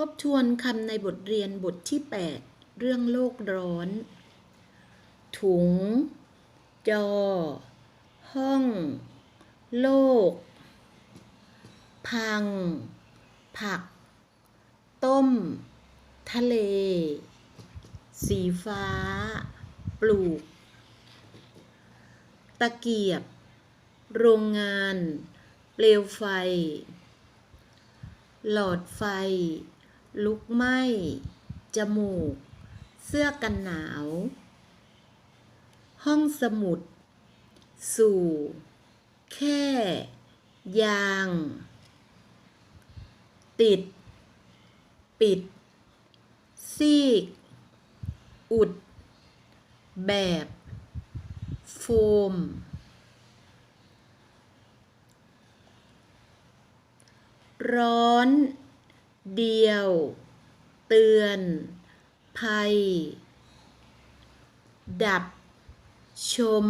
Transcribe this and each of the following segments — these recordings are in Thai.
ทบทวนคำในบทเรียนบทที่ 8 เรื่องโลกร้อน ถุง จอ ห้อง โลก พัง ผัก ต้ม ทะเล สีฟ้า ปลูก ตะเกียบ โรงงาน เปลวไฟ หลอดไฟ ลุกไหม้จมูก เสื้อกันหนาว ห้องสมุด สู่ แค่ ยาง ติด ปิด ซีก อุด แบบ โฟม ร้อน เดียว เตือน ภัย ดับ ชม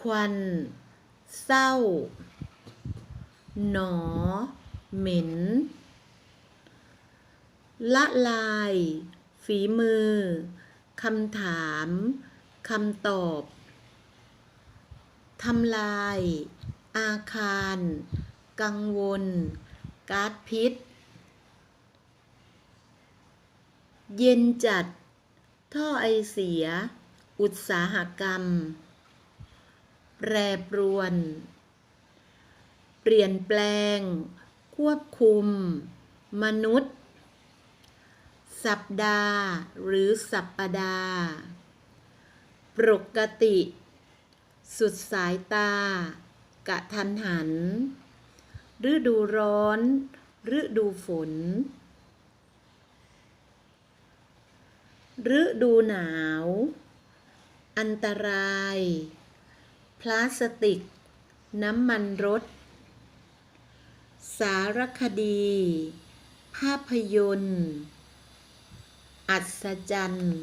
ควัน เศร้า หนอ เหม็น ละลาย ฝีมือ คำถาม คำตอบ ทำลาย อาคาร กังวลก๊าซพิษ เย็นจัด ท่อไอเสีย อุตสาหกรรม แปรปรวน เปลี่ยนแปลง ควบคุม มนุษย์ สัปดาห์ หรือสัปปดาห์ ปกติ สุดสายตา กะทันหัน ฤดูร้อน ฤดูฝน ฤดูหนาว อันตราย พลาสติก น้ำมันรถ สารคดี ภาพยนตร์ อัศจรรย์